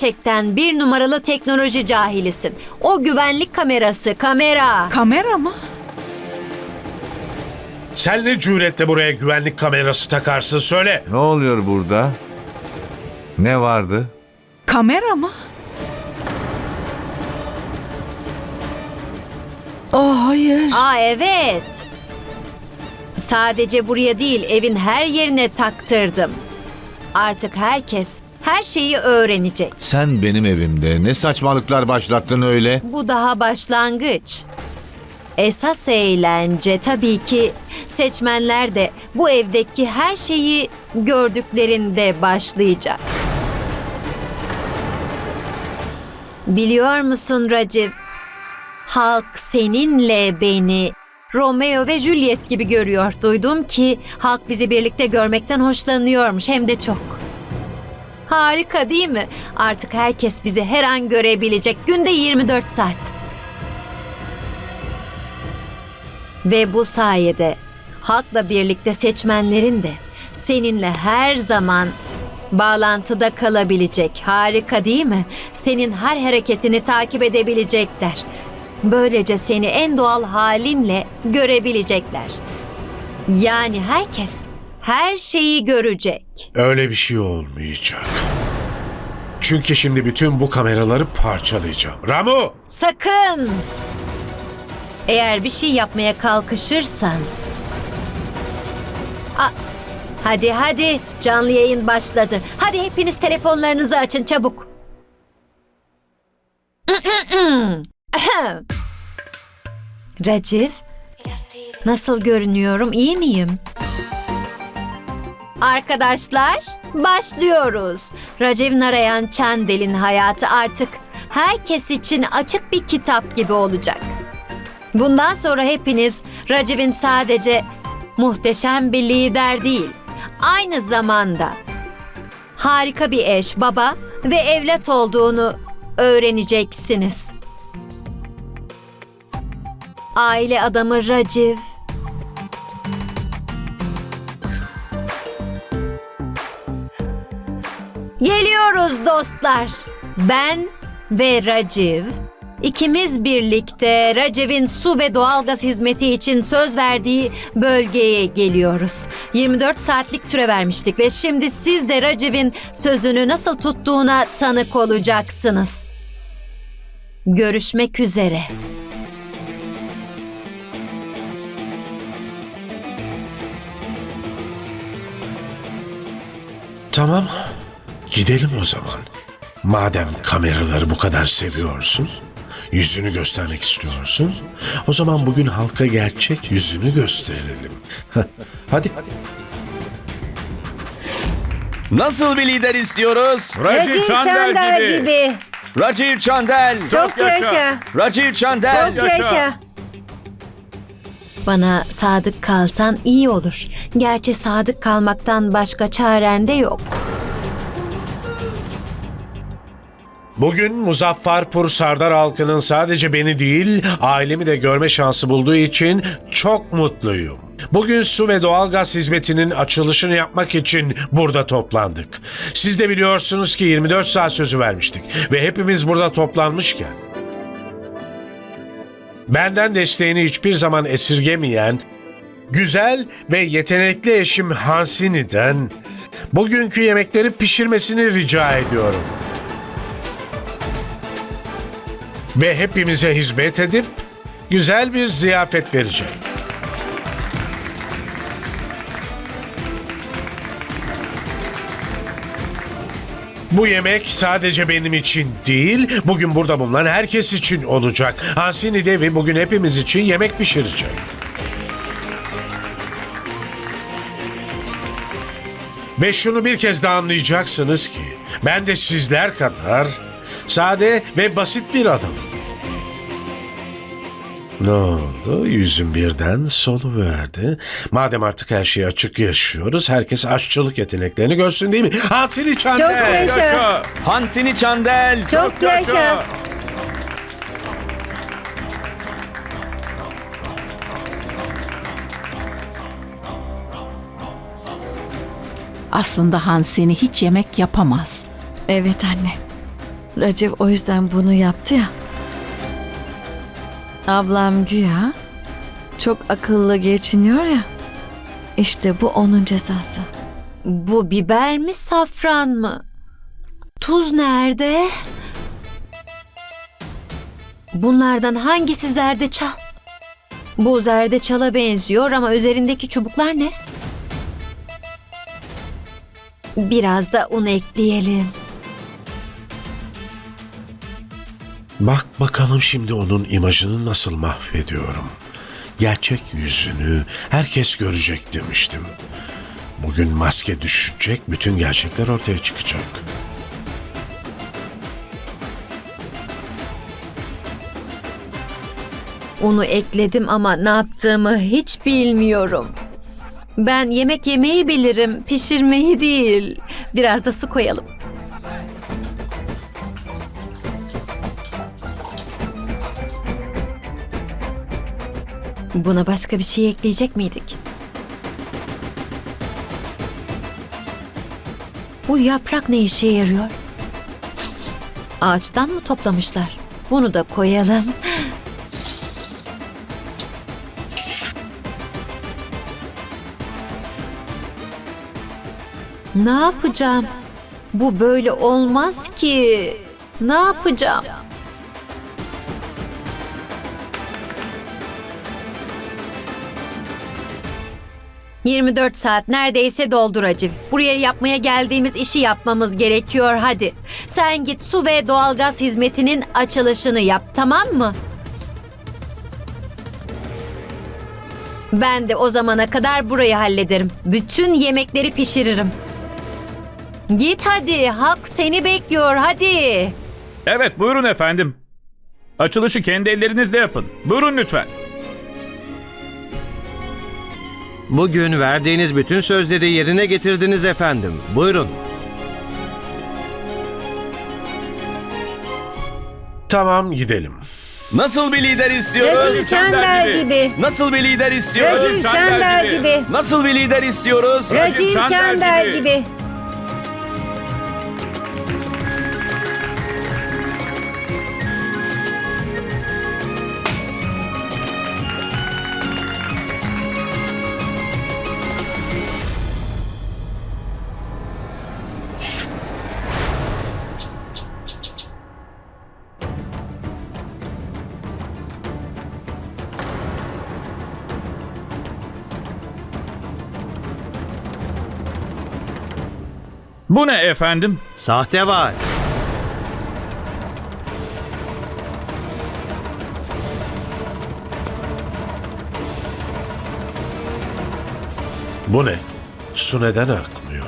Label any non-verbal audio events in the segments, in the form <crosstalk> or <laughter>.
Gerçekten bir numaralı teknoloji cahilisin. O güvenlik kamerası, kamera. Kamera mı? Sen ne cüretle buraya güvenlik kamerası takarsın söyle. Ne oluyor burada? Ne vardı? Kamera mı? Oh hayır. Aa evet. Sadece buraya değil, evin her yerine taktırdım. Artık herkes her şeyi öğrenecek. Sen benim evimde ne saçmalıklar başlattın öyle? Bu daha başlangıç. Esas eğlence tabii ki seçmenler de bu evdeki her şeyi gördüklerinde başlayacak. Biliyor musun Raciv? Halk seninle beni Romeo ve Juliet gibi görüyor. Duydum ki halk bizi birlikte görmekten hoşlanıyormuş hem de çok. Harika değil mi? Artık herkes bizi her an görebilecek. Günde 24 saat. Ve bu sayede halkla birlikte seçmenlerin de seninle her zaman bağlantıda kalabilecek. Harika değil mi? Senin her hareketini takip edebilecekler. Böylece seni en doğal halinle görebilecekler. Yani herkes her şeyi görecek. Öyle bir şey olmayacak. Çünkü şimdi bütün bu kameraları parçalayacağım. Ramu! Sakın! Eğer bir şey yapmaya kalkışırsan... A- hadi hadi canlı yayın başladı. Hadi hepiniz telefonlarınızı açın çabuk. <clears throat> Racif, nasıl görünüyorum? İyi miyim? Arkadaşlar, başlıyoruz. Raciv Narayan Çandel'in hayatı artık herkes için açık bir kitap gibi olacak. Bundan sonra hepiniz Raciv'in sadece muhteşem bir lider değil, aynı zamanda harika bir eş, baba ve evlat olduğunu öğreneceksiniz. Aile adamı Raciv. Geliyoruz dostlar. Ben ve Raciv. İkimiz birlikte Raciv'in su ve doğalgaz hizmeti için söz verdiği bölgeye geliyoruz. 24 saatlik süre vermiştik ve şimdi siz de Raciv'in sözünü nasıl tuttuğuna tanık olacaksınız. Görüşmek üzere. Tamam. Gidelim o zaman. Madem kameraları bu kadar seviyorsun, yüzünü göstermek istiyorsun, o zaman bugün halka gerçek yüzünü gösterelim. <laughs> Hadi. Nasıl bir lider istiyoruz? Raciv Çandel gibi. Raciv Çandel. Çok yaşa. Raciv Çandel. Çok yaşa. Bana sadık kalsan iyi olur. Gerçi sadık kalmaktan başka çaren de yok. Bugün Muzaffarpur Sardar halkının sadece beni değil, ailemi de görme şansı bulduğu için çok mutluyum. Bugün su ve doğalgaz hizmetinin açılışını yapmak için burada toplandık. Siz de biliyorsunuz ki 24 saat sözü vermiştik ve hepimiz burada toplanmışken benden desteğini hiçbir zaman esirgemeyen güzel ve yetenekli eşim Hansini'den bugünkü yemekleri pişirmesini rica ediyorum. Ve hepimize hizmet edip güzel bir ziyafet verecek. Bu yemek sadece benim için değil, bugün burada bulunan herkes için olacak. Hansini Devi bugün hepimiz için yemek pişirecek. Ve şunu bir kez daha anlayacaksınız ki ben de sizler kadar sade ve basit bir adamım. Ne oldu? Yüzüm birden solu verdi. Madem artık her şeyi açık yaşıyoruz, herkes aşçılık yeteneklerini görsün değil mi? Hansini Çandel! Çok yaşa. Hansini Çandel. Çok yaşa. Aslında Hansini hiç yemek yapamaz. Evet anne. Recep o yüzden bunu yaptı ya. Ablam güya çok akıllı geçiniyor ya. İşte bu onun cezası. Bu biber mi safran mı? Tuz nerede? Bunlardan hangisi zerdeçal? Bu zerdeçala benziyor ama üzerindeki çubuklar ne? Biraz da un ekleyelim. Bak bakalım şimdi onun imajını nasıl mahvediyorum. Gerçek yüzünü herkes görecek demiştim. Bugün maske düşecek, bütün gerçekler ortaya çıkacak. Unu ekledim ama ne yaptığımı hiç bilmiyorum. Ben yemek yemeyi bilirim, pişirmeyi değil. Biraz da su koyalım. Buna başka bir şey ekleyecek miydik? Bu yaprak ne işe yarıyor? Ağaçtan mı toplamışlar? Bunu da koyalım. Ne yapacağım? Bu böyle olmaz ki. Ne yapacağım? ...24 saat neredeyse doldur Acif. Buraya yapmaya geldiğimiz işi yapmamız gerekiyor hadi. Sen git su ve doğalgaz hizmetinin açılışını yap tamam mı? Ben de o zamana kadar burayı hallederim. Bütün yemekleri pişiririm. Git hadi. Halk seni bekliyor hadi. Evet buyurun efendim. Açılışı kendi ellerinizle yapın. Buyurun lütfen. Bugün verdiğiniz bütün sözleri yerine getirdiniz efendim. Buyurun. Tamam gidelim. Nasıl bir lider istiyoruz? Raciv Çandar gibi. Nasıl bir lider istiyoruz? Raciv Çandar gibi. Nasıl bir lider istiyoruz? Çandar Çandar gibi. Bu ne efendim? Sahte var. Bu ne? Su neden akmıyor?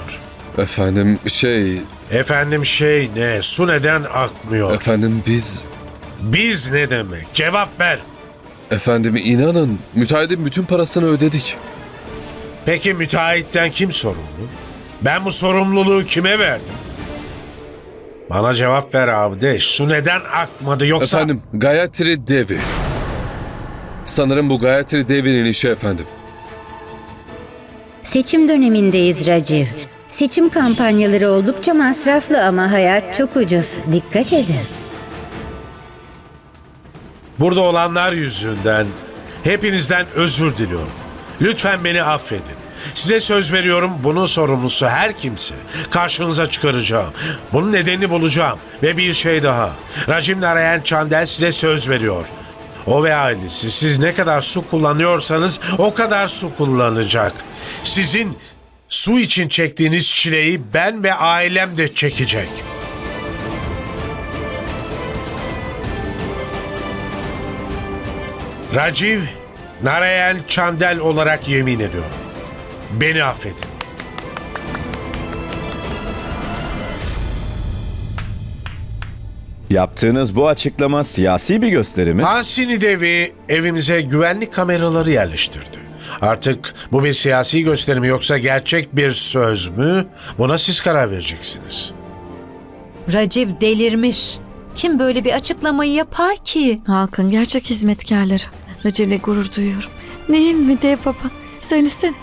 Efendim şey, Efendim şey ne? Su neden akmıyor? efendim biz, Biz ne demek? Cevap ver. efendim inanın müteahhitin bütün parasını ödedik. Peki müteahhitten kim sorumlu? Ben bu sorumluluğu kime verdim? Bana cevap ver Abdeş. Su neden akmadı yoksa... Efendim Gayatri Devi. Sanırım bu Gayatri Devi'nin işi efendim. Seçim dönemindeyiz Raciv. Seçim kampanyaları oldukça masraflı ama hayat çok ucuz. Dikkat edin. Burada olanlar yüzünden hepinizden özür diliyorum. Lütfen beni affedin. Size söz veriyorum bunun sorumlusu her kimse. Karşınıza çıkaracağım. Bunun nedenini bulacağım. Ve bir şey daha. Racim Narayan Çandel size söz veriyor. O ve ailesi siz ne kadar su kullanıyorsanız o kadar su kullanacak. Sizin su için çektiğiniz çileyi ben ve ailem de çekecek. Raciv Narayan Çandel olarak yemin ediyorum. Beni affedin. Yaptığınız bu açıklama siyasi bir gösteri mi? Hansini Devi evimize güvenlik kameraları yerleştirdi. Artık bu bir siyasi gösterim yoksa gerçek bir söz mü? Buna siz karar vereceksiniz. Raciv delirmiş. Kim böyle bir açıklamayı yapar ki? Halkın gerçek hizmetkarları. Recep'le gurur duyuyorum. Neyim mi dev baba? Söylesene.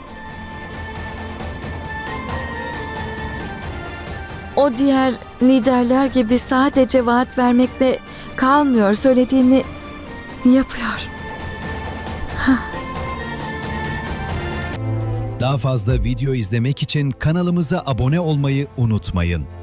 O diğer liderler gibi sadece vaat vermekle kalmıyor. Söylediğini yapıyor. Daha fazla video izlemek için kanalımıza abone olmayı unutmayın.